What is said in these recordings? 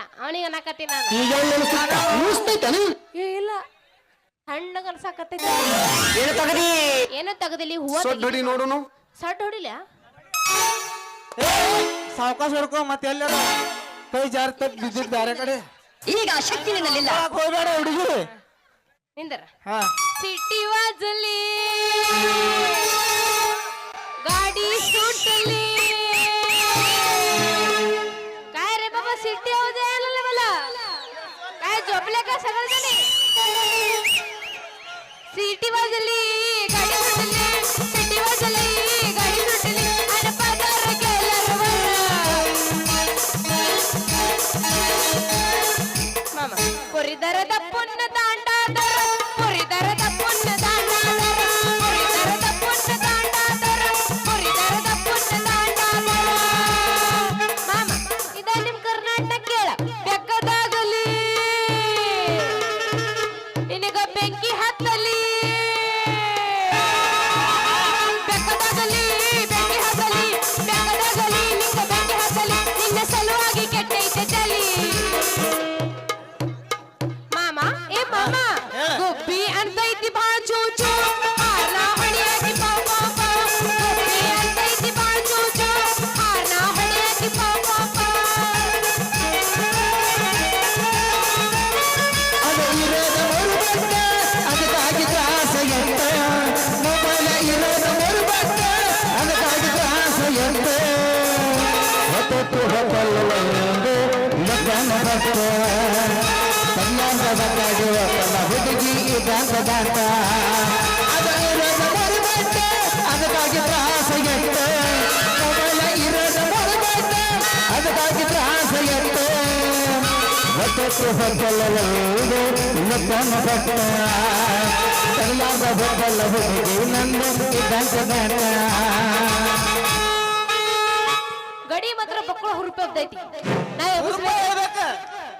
ಇಲ್ಲ. ಅವನಿಗೆ ಅನ್ನಕತ್ತೀನಿ ನಾನು. ಏ, ಇಲ್ಲ. ಸಣ್ಣಗ ಏನು ತಗದಿ? ಏನೋ ತೆಗದಿಲ್ಲಿ ಹೂವ ಸೊಡ್ ನೋಡುನು. ಸಡ್ ಹೊಡಿಲ್ಲ ಸಾವಕಾಶ ಹೊಡ್ಕೊ ಮತ್ತೆ ಎಲ್ಲಾರು ಕೈ ಜಾರ್ ತಪ್ಪಿ ಬೇರೆ ಕಡೆ. ಈಗ ಶಕ್ತಿ ಹೋಗ್ಬೇಡ ಹುಡುಗಿ? ನಿಂದರ? ಸಿಟಿ ವಾಜಲಿ. ಗಾಡಿ ಸುಟ್ಟಲಿ काय ಬಾಬಾ ಸಿಟಿ आपल्या का सगळं झाले सिटी वाजली गाडी वाजली सिटी वाजली गाडी सुटली आणि पगार केला मामा कोरिदर दपून दांडा दर ಬಟ್ಟಲಲ್ಲೂ ಗಡಿ ಮಾತ್ರ ಬಕ್ಕಳ ಹುರುಪೆ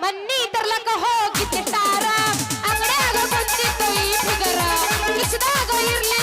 ಮನ್ನಿ ತರ್ಲಕ ಹೋಗಿ ಇರ್ಲಿ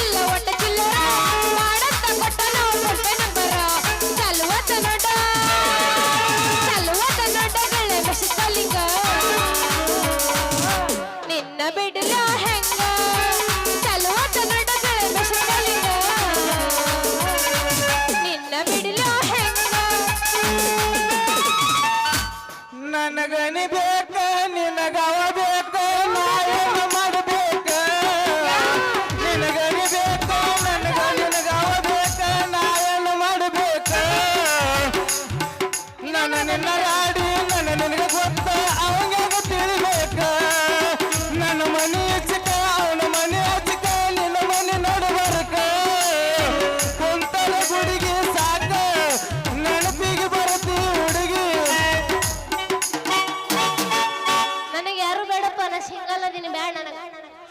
ಬೇಡ ನನಗ.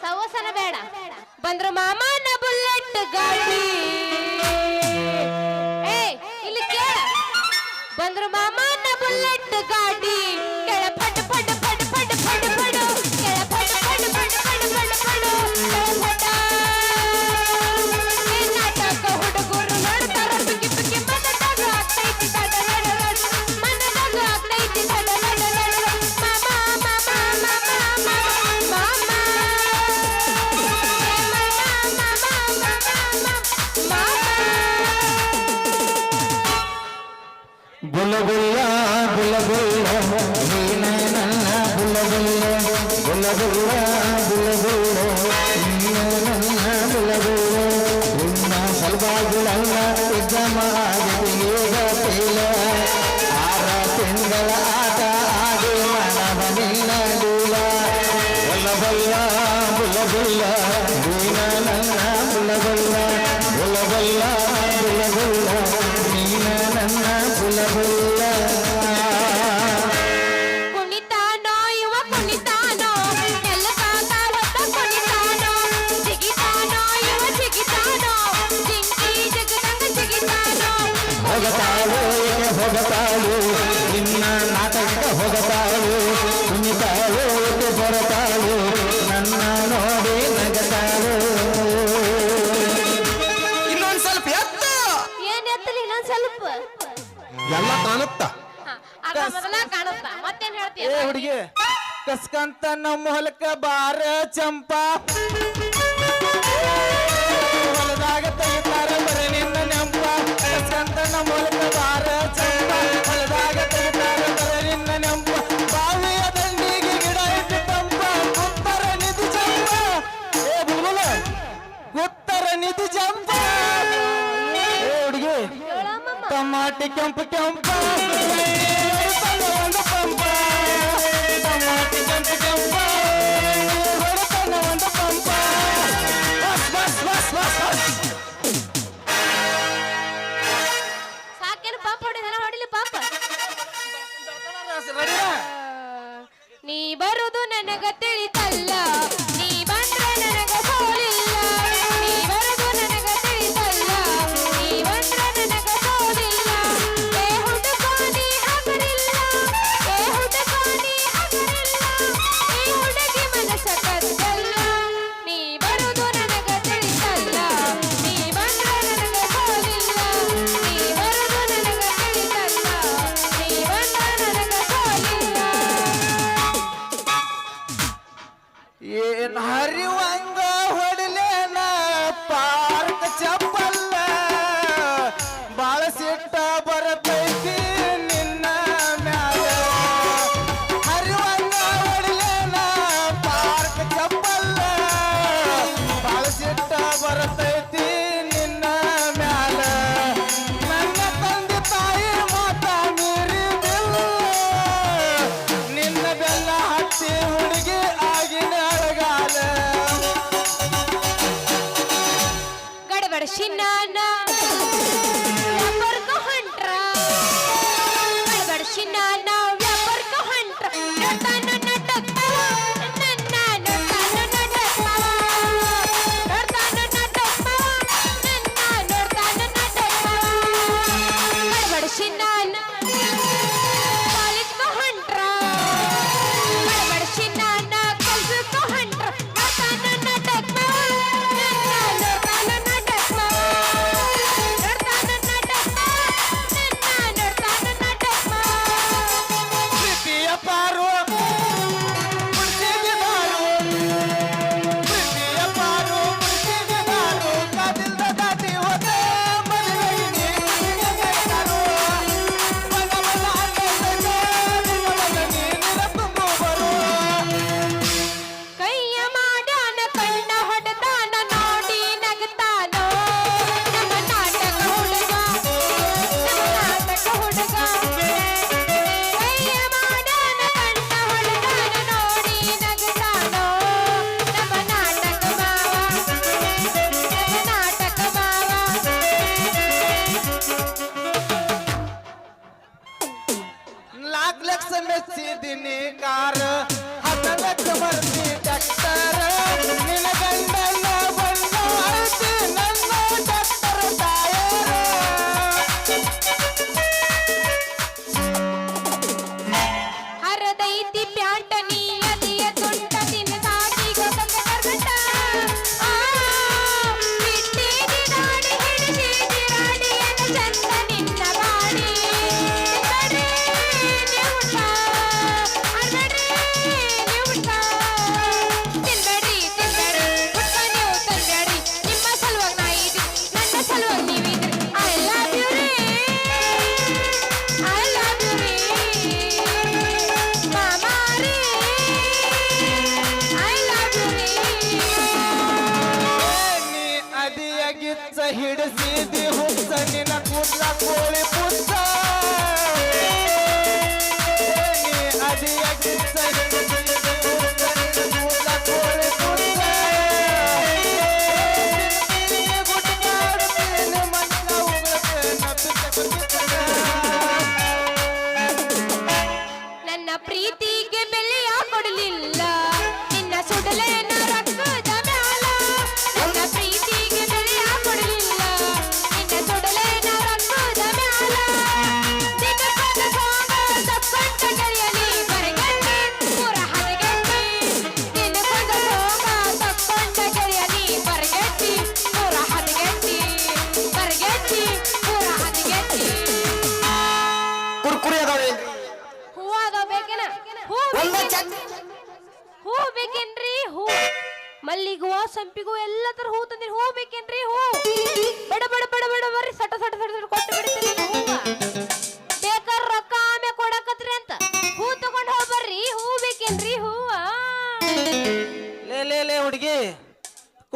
ಸವಸನ ಬೇಡ. ಬಂದ್ರ ಮಾಮನ ಬುಲೆಟ್ ಗಾಡಿ. ಅಡಿಗೆ ಕಸ್ಕಂತ ನಮ್ಮ ಹೊಲಕ್ಕ ಬಾರ ಚಂಪಾ. ಹೊಲದಾಗ ತೆಗಿತಾರ ಬರ ನಿನ್ನ ನೆಂಪ. ಕಸ್ಕಂತ ನಮ್ಮ ಹೊಲಕ್ಕ ಬಾರ ಚಂಪಾ. ಹೊಲದಾಗ ತೆಗಿತಾರ ಬರ ನಿನ್ನ ನೆಂಪ. ಬಾವಿಯ ದಂಡಿಗೆ ಗಿಡ ಇಟ್ಟು ತಂಪ. ಗುತ್ತರ ನಿಧಿ ಚಂಪ. ಏ ಬುಗುಲ ಗುತ್ತರ ನಿಧಿ ಚಂಪ. ಏ ಹುಡುಗಿ ಟಮಾಟಿ ಕೆಂಪು ಕೆಂಪು. ಬರುದು ನನಗ ತಿಳಿತ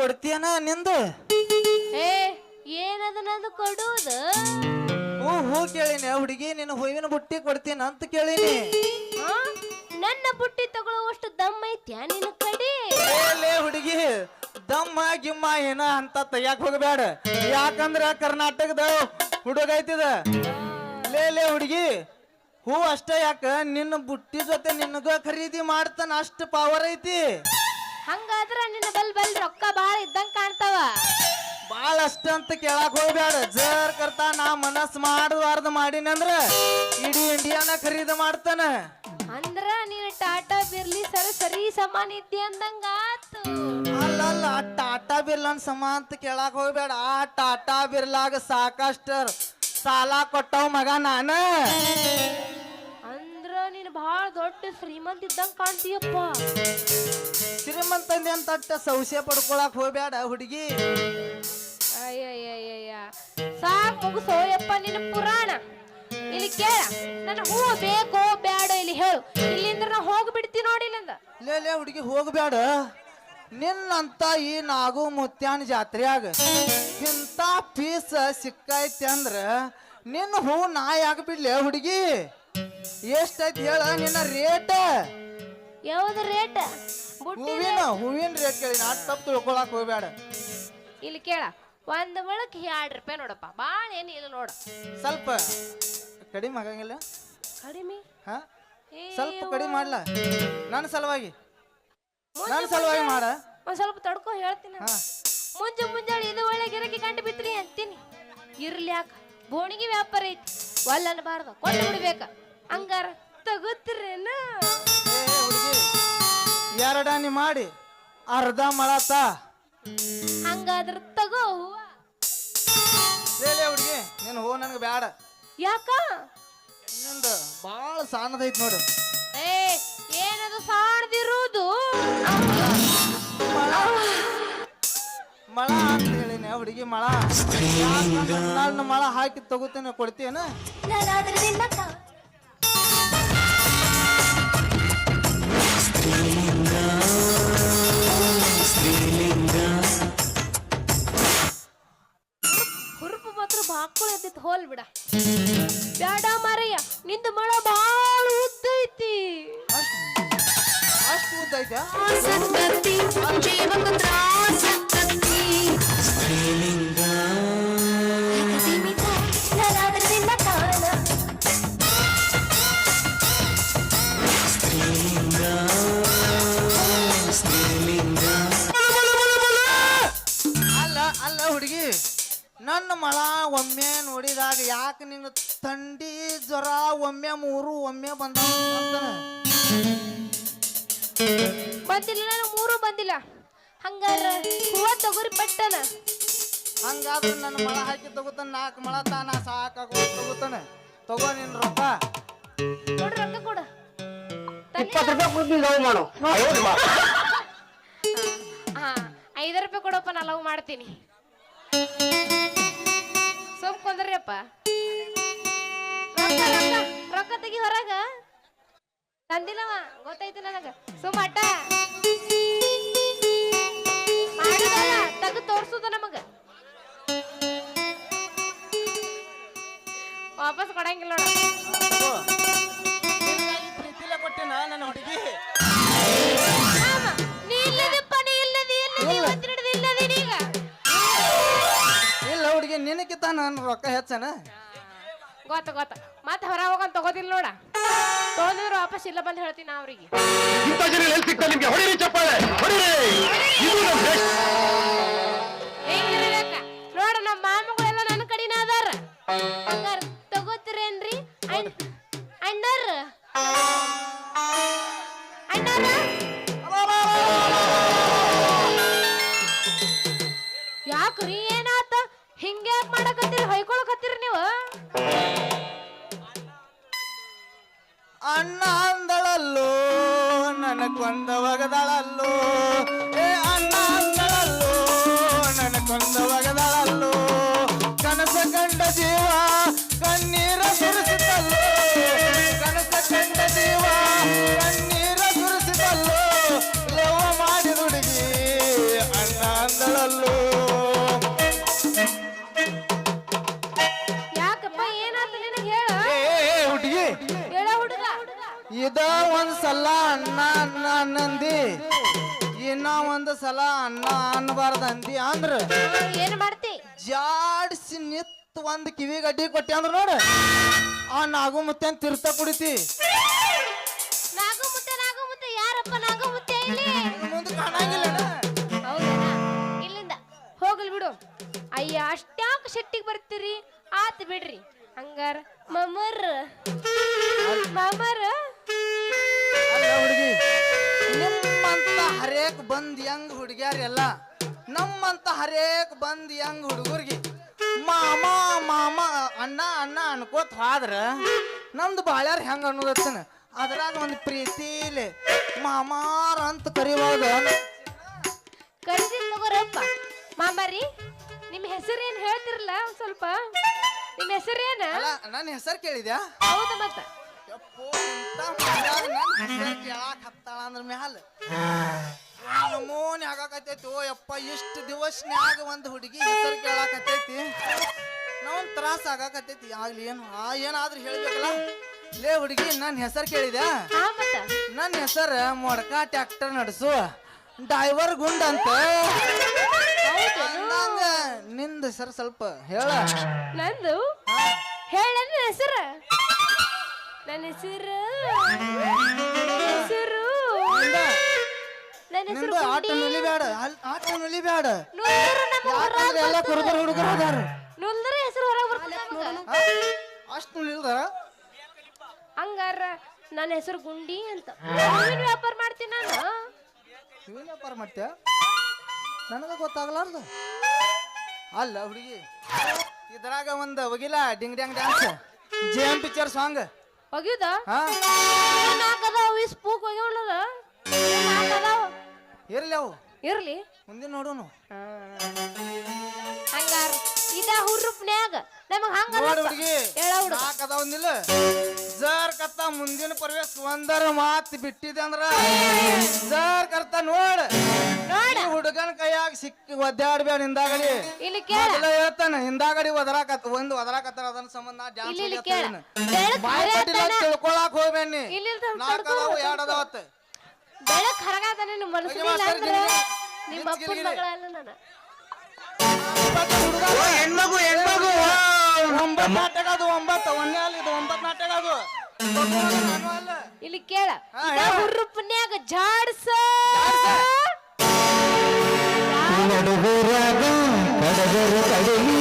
ಕೊಡ್ತೀಯನ ನಿಂದು? ಏ ಏನದನ್ನದು ಕೊಡುವುದು? ಹೂ ಹೂ ಕೇಳಿನಿ ಹುಡುಗಿ ನಿನ್ನ ಹೂವಿನ ಬುಟ್ಟಿ ಕೊಡ್ತೀನಿ ಅಂತ ಕೇಳಿನಿ. ಆ? ನನ್ನ ಬುಟ್ಟಿ ತಗೊಳ್ಳುವಷ್ಟು ದಮ್ ಐತ್ಯಾ ನಿನ್ನ ಕಡೆ? ಲೇ ಹುಡುಗಿ ದಮ್ಮ ಗಿಮ್ಮ ಏನ ಅಂತ ತೆಗ್ಯಾಕ್ ಹೋಗಬೇಡ. ಯಾಕಂದ್ರ ಕರ್ನಾಟಕದ ಹುಡುಗ ಐತಿದ. ಲೇ ಲೇ ಹುಡುಗಿ ಹೂ ಅಷ್ಟೇ ಯಾಕ? ನಿನ್ನ ಬುಟ್ಟಿ ಜೊತೆ ನಿನಗ ಖರೀದಿ ಮಾಡ್ತಾನ ಅಷ್ಟು ಪವರ್ ಐತಿ. ಹಂಗಾದ್ರ ನಿನ್ನ ಅಷ್ಟ ಅಂತ ಕೇಳಾಕ್ ಹೋಗ್ಬೇಡ ಜರ್ ಕರ್ತಾ ನಾ ಮನಸ್ ಮಾಡಬಾರ್ದು ಮಾಡಿನಂದ್ರ ಇಡೀ ಇಂಡಿಯಾನ ಖರೀದಿ ಮಾಡ್ತಾನ. ಅಂದ್ರ ನೀನ್ ಟಾಟಾ ಬಿರ್ಲಿ ಸರ ಸರಿ ಸಮಾನ ಇದ್ದಿ ಅಂದಂಗ ಆತು. ಅಲ್ಲ ಅಲ್ಲ ಆ ಟಾಟಾ ಬಿರ್ಲನ್ ಸಮ ಅಂತ ಕೇಳಾಕ್ ಹೋಗ್ಬೇಡ ಆ ಟಾಟಾ ಬಿರ್ಲಾಗ ಸಾಕಷ್ಟ ಸಾಲ ಕೊಟ್ಟವ್ ಮಗ ನಾನ. ಅಂದ್ರ ನೀನ್ ಬಹಳ ದೊಡ್ಡ ಶ್ರೀಮಂತ ಇದ್ದಂಗ ಕಾಣ್ತೀಯಪ್ಪ. ಶ್ರೀಮಂತ ಅಂತ ಸೌಸ್ಯ ಪಡ್ಕೊಳಕ್ ಹೋಗ್ಬೇಡ ಹುಡುಗಿ. ಅಯ್ಯಯ್ಯಯ್ಯಯ್ಯ. ಸಾಕ್ ಮುಗಿಸೋ ಯಪ್ಪ ನಿನ್ನ ಪುರಾಣ. ಇಲ್ಲಿ ಕೇಳ ನನ್ನ ಹೂ ಬೇಕೋ ಬೇಡ ಇಲ್ಲಿ ಹೇಳು. ಇಲ್ಲಿಂದ್ರ ನಾ ಹೋಗ್ಬಿಡ್ತೀನಿ ನೋಡಿ ಇಲ್ಲಿಂದ. ಲೇ ಲೇ ಹುಡುಗಿ ಹೋಗ್ಬೇಡ ನಿನ್ನಂತ ಈ ನಾಗು ಮುತ್ಯಾನ ಜಾತ್ರೆಯಾಗ ಇಂಥ ಪೀಸ್ ಸಿಕ್ಕೈತಿ ಅಂದ್ರ ನಿನ್ನ ಹೂ ನಾ ಯಾಕ ಬಿಡ್ಲೇ ಹುಡುಗಿ. ಎಷ್ಟೈತಿ ಹೇಳ ನಿನ್ನ ರೇಟ್? ಯಾವ್ದು ರೇಟ್? ಬುಟ್ಟಿ ಹೂವಿನ ಹೂವಿನ ರೇಟ್ ಕೇಳಿ ನಾ ತಪ್ಪು ತಿಳ್ಕೊಳಕ್ ಹೋಗ್ಬೇಡ ಇಲ್ಲಿ ಕೇಳ. ಒಂದ್ ಮುಳಕ್ ಎರಡು ರೂಪಾಯಿ ನೋಡಪ್ಪ. ಬಾಳ ಇಲ್ಲ ನೋಡ. ಸ್ವಲ್ಪ ಕಡಿಮೆ ಆಗಂಗಿಲ್ಲ? ಕಡಿಮೆ? ಹಾ? ಏ ಸ್ವಲ್ಪ ಕಡಿಮೆ ಮಾಡ್ಲ? ನನ್ನ ಸಲುವಾಗಿ. ಮುಂಜೆ ನನ್ನ ಸಲುವಾಗಿ ಮಾಡ. ಒಂದ್ ಸ್ವಲ್ಪ ತಡ್ಕೊ ಹೇಳ್ತೀನಿ ಹಾ. ಮುಂಜೆ ಮುಂಜಾನೆ ಇದು ಒಳ್ಳೆ ಗಿರಕಿ ಕಂಡು ಬಿತ್ರಿ ಅಂತೀನಿ. ಇರ್ಲಿ ಯಾಕ? ಬೋಣಿಗೆ ವ್ಯಾಪಾರ ಐತಿ. ಒಲ್ಲ ಅನ್ಬಾರ್ದು. ಕೊಟ್ಟು ಬಿಡ್ಬೇಕ. ಹಂಗಾರ ತಗೋತಿರೇನ? ಏ ಹುಡುಗಿ ಎರಡಾನಿ ಮಾಡಿ. ಅರ್ಧ ಮಳತ. ಹಂಗಾದ್ರ ತಗೋ ಹೂವ ಹುಡುಗಿ ನೀನು ಹೋ ನನಗೆ ಬೇಡ ಯಾಕ? ನಿಂದು ಭಾಳ ಸಾಣದೈತಿ ನೋಡು. ಏ ಏನದು ಸಾಣದಿರುವುದು ಮಳ. ಮಳ ಅಂತ ಹೇಳಿನಿ ಹುಡುಗಿ ಮಳ. ನಾನು ಮಳ ಹಾಕಿ ತಗೋತೇನೆ ಕೊಡ್ತೀಯನ ನನ್ನ ಮಳ ಒಮ್ಮೆ ನೋಡಿದಾಗ ಯಾಕೆ ನಿನ್ನ ಥಂಡಿ ಜ್ವರ ಒಮ್ಮೆ ಮೂರು ಒಮ್ಮೆ ಬಂದ ಬಂದಿಲ್ಲ ನಾನು ಮೂರು ಬಂದಿಲ್ಲ. ಹಂಗಾರ ಹೂವ ತಗೋರಿ ಪಟ್ಟನ. ಹಂಗಾದ್ರೆ ನನ್ನ ಮಳ ಹಾಕಿ ತಗೋತಾನ ನಾಲ್ಕು ಮಳ ತಾನ ಸಾಕಾಗೋ ತಗೋತಾನೆ. ತಗೋ ನಿನ್ ರೊಕ್ಕ. ನೋಡ್ರಿ ರೊಕ್ಕ ಕೊಡು. ಇಪ್ಪತ್ತು ರೂಪಾಯಿ ಲವ್ ಮಾಡು. ಹಾ ಐದು ರೂಪಾಯಿ ಕೊಡಪ್ಪ ನಾ ಲವ್ ಮಾಡ್ತೀನಿ. ಸೊಪ್ಪು ಕೊಂದ್ರಿಯಪ್ಪ ರೊಕ್ಕ ರೊಕ್ಕ ರೊಕ್ಕ ತೆಗಿ ಹೊರಗ. ತಂದಿಲ್ಲವ ಗೊತ್ತಾಯ್ತು ನನಗ. ಸುಮಟ ತಗದು ತೋರ್ಸುದ ನಮಗೆ. ವಾಪಸ್ ಕೊಡಂಗಿಲ್ಲ ನೋಡ. ಪ್ರೀತಿಲ ಕೊಟ್ಟೆನ ನನ್ನ ಹುಡುಗಿ ನೀ ಇಲ್ಲದಪ್ಪ ನೀ ಇಲ್ಲದಿ ಇಲ್ಲದಿ ಇವತ್ತು ಹಿಡಿದು ಇಲ್ಲದಿ ನೀಗ? ಇಲ್ಲ ಹುಡುಗಿ ನಿನಕ್ಕಿಂತ ನಾನು ರೊಕ್ಕ ಹೆಚ್ಚನ? ಗೊತ್ತ ಗೊತ್ತ. ಮತ್ತೆ ಹೊರ ಹೋಗಂತ ತಗೋದಿಲ್ಲ ನೋಡ. ತಗೊಂಡಿದ್ರು ವಾಪಸ್ ಇಲ್ಲ ಬಂದು ಹೇಳ್ತೀನಿ ಅವ್ರಿಗೆ. ಇಂಥ ಜನ ಎಲ್ಲಿ ಸಿಗ್ತಾರೆ ನಿಮ್ಗೆ? ಹೊಡಿರಿ ಚಪ್ಪಾಳೆ, ಹೊಡಿರಿ. ಇದು ನಮ್ಮ ದೇಶ. ಒಂದ್ ಸಲ ಅನ್ನ ಅನ್ನಬಾರ್ದ ಅಂದಿ ಅಂದ್ರ ಏನ್ ಮಾಡ್ತಿ? ಜಾಡ್ಸಿ ನಿತ್ ಒಂದ್ ಕಿವಿ ಗಡ್ಡಿ ಕೊಟ್ಟಿ ಅಂದ್ರ ನೋಡ ಆ ನಾಗು ಮುತ್ತೆ ಅಂತ ತಿರ್ತ ಕುಡಿತಿ. ನಾಗು ಮುತ್ತೆ ನಾಗು ಮುತ್ತೆ ಯಾರಪ್ಪ ನಾಗು ಮುತ್ತೆ ಇಲ್ಲಿ ಮುಂದೆ ಕಾಣಂಗಿಲ್ಲ ಹೌದಾ ಇಲ್ಲಿಂದ ಹೋಗಲ್ ಬಿಡು. ಅಯ್ಯ ಅಷ್ಟ್ಯಾಕ ಶೆಟ್ಟಿಗೆ ಬರ್ತೀರಿ? ಆತ್ ಬಿಡ್ರಿ. ಹಂಗಾರ ಮಮರ್ ಮಮರ್. ಹುಡುಗಿ ನಿಮ್ಮಂತ ಹರೇಕ್ ಬಂದ್ ಹೆಂಗ್ ಹುಡುಗ್ಯಾರೆಲ್ಲ ನಮ್ಮಂತ ಹರೇಕ್ ಬಂದ್ ಹೆಂಗ್ ಹುಡುಗರ್ಗಿ ಮಾಮ ಮಾಮ ಅಣ್ಣ ಅಣ್ಣ ಅನ್ಕೋತ ಹೋದ್ರ ನಮ್ದು ಬಾಳ್ಯಾರ ಹೆಂಗ ಅನ್ನೋದತ್ತನ? ಅದ್ರಾಗ ಒಂದು ಪ್ರೀತಿಲಿ ಮಾಮಾರ ಅಂತ ಕರಿಬೋದು. ಕರಿದಿ ತಗೋರಪ್ಪ ಮಾಮರಿ ನಿಮ್ಮ ಹೆಸರೇನ್ ಹೇಳ್ತಿರಲ್ಲ ಒಂದ್ ಸ್ವಲ್ಪ? ನಿಮ್ಮ ಹೆಸರೇನ? ನನ್ನ ಹೆಸರು ಕೇಳಿದ್ಯಾ? ಹೌದು ಮತ್ತ. ಯಪ್ಪೋ, ಇಂಥ ಮನ್ಯಾಗ ನನ್ ಹೆಸರ್ ಕೇಳಾಕ್ ಹತ್ತಾಳ ಅಂದ್ರ ಮ್ಯಾಲ. ನಮೂನಿ ಆಗಾಕತ್ತೈತಿ ಓ ಯಪ್ಪ ಇಷ್ಟು ದಿವಸನ್ಯಾಗ ಒಂದು ಹುಡುಗಿ ಹೆಸರು ಕೇಳಾಕತ್ತೈತಿ. ನಾವ್ ತ್ರಾಸ ಆಗಾಕತ್ತೈತಿ ಆಗ್ಲಿ ಏನು ಆ ಏನಾದ್ರೂ ಹೇಳ್ಬೇಕಲ್ಲ? ಲೇ ಹುಡುಗಿ ನನ್ನ ಹೆಸರು ಕೇಳಿದೆ ಹಾ ಮತ್ತ. ನನ್ನ ಹೆಸರು ಮೊಡ್ಕ ಟ್ಯಾಕ್ಟರ್ ನಡೆಸು. ಡ್ರೈವರ್ ಗುಂಡ್ ಅಂತ. ಅಂದಂಗ ನಿಂದ ಹೆಸರು ಸ್ವಲ್ಪ ಹೇಳ. ನಂದು? ಹೇಳ ಹೆಸರು? ನನ್ನ ಹೆಸರು? ಹೆಸರು? ನನ್ನ ಹೆಸರು ನಿಂದು ಆಟ ಅಲ್- ಆಟ ನುಲಿಬ್ಯಾಡ. ನುಲ್ದ್ರ ನಮ್ಮ ಯಾಕಂದ್ರೆ ಎಲ್ಲ ಕುರುಬರು ಹುಡುಗರು ಅದಾರ? ನುಲ್ದ್ರ ಹೆಸರು ಹೊರಗೆ ಬರ್ತದೆ ನಮ್ಗ. ಅಷ್ಟು ನುಲಿದಾರ ಹಂಗಾರ ನನ್ನ ಹೆಸರು ಗುಂಡಿ ಅಂತ. ಹೂವಿನ ವ್ಯಾಪಾರ ಮಾಡ್ತೀನಿ ನಾನು. ಇವನ್ ವ್ಯಾಪಾರ ಮಾಡ್ತೀಯ? ನನಗ ಗೊತ್ತಾಗಲಾರ್ದ? ಅಲ್ಲ ಹುಡುಗಿ ಇದ್ರಾಗ ಒಂದು ಒಗಿಲ ding dang dance J M picture song. ಒಗ್ಯುದ ಹಾ. ಈ ಸ್ಪೂಕ್ ಒಗ್ಯವಲ್ಲದ ನಾಲ್ಕದಾವ ಇರ್ಲಿ ಅವು. ಇರ್ಲಿ. ಮುಂದಿನ ನೋಡೋನು. ಹಂಗಾರ ಇದ ಹುರುಪ್ನ್ಯಾಗ ನಮಗ್ ಹಂಗ ನೋಡು ಹುಡುಗಿ. ಹೇಳ ಹುಡುಗ ನಾಲ್ಕು ಅದಾವಂದಿಲ್ಲ ಜರ್ ಕತ್ತ ಮುಂದಿನ ಪ್ರವೇಶ ಒಂದರ ಮಾತು ಬಿಟ್ಟಿದೆ ಅಂದ್ರ ಸರ್ ಕರ್ತ ನೋಡ್. ನೋಡ ಹುಡುಗನ ಕೈಯಾಗ ಸಿಕ್ಕಿ ಒದ್ದಾಡ್ಬೇಡ ಹಿಂದಾಗಡಿ ಇಲ್ಲಿ ಕೇಳ. ಮೊದಲ ಹೇಳ್ತಾನ ಹಿಂದಾಗಡಿ ಒದರಾಕತ್ ಒಂದು ಒದರಾಕತ್ತಾರ ಅದನ್ನ ಸಂಬಂಧ ಜಾಸ್ತಿ ಡ್ಯಾನ್ಸ್ ಇಲ್ಲಿ ಇಲ್ಲಿ ಕೇಳ. ಹೊಡ್ಯಾತೀನಿ. ಬೆಳಕ್ ಬಾಯ್ ತಿಳ್ಕೊಳಕ್ ಹೋಗ್ಬೇನಿ ಇಲ್ಲಿ ಇಲ್ಲಿ ತಡ್ಕೊ, ನಾಲ್ಕು ಅದಾವು ಎರಡು ಅದಾವತ್ತ ಬೆಳಕ್ ಹರಗಾದ ನಿನ್ನ ಮನಸ್ಸಿನಿಲ್ಲ ಮಾಸ್ತರ್ ಅಂದ್ರೆ ನಿಮ್ಮ ಗಿಲ್ಲಿ, ಅಪ್ಪನ ಮಗಳಲ್ಲ ನಾನು. ಹೆಣ್ಮಗು ಹೆಣ್ಮಗು. ಒಂಬತ್ತು ನಾಟಕ ಅದು ಒಂಬತ್ತು ಒಂದೇ ಅಲ್ಲ ಇದು ಒಂಬತ್ತು ನಾಟಕ ಅದು. ಇಲ್ಲಿ ಕೇಳ. ಹಾ, ಇದ ಹೇಳ. ಹುರ್ರುಪ್ನ್ಯಾಗ ಜಾಡ್ಸ? ನಡುಗುರಾಗ ಕಡಗರು ಕಡಲಿ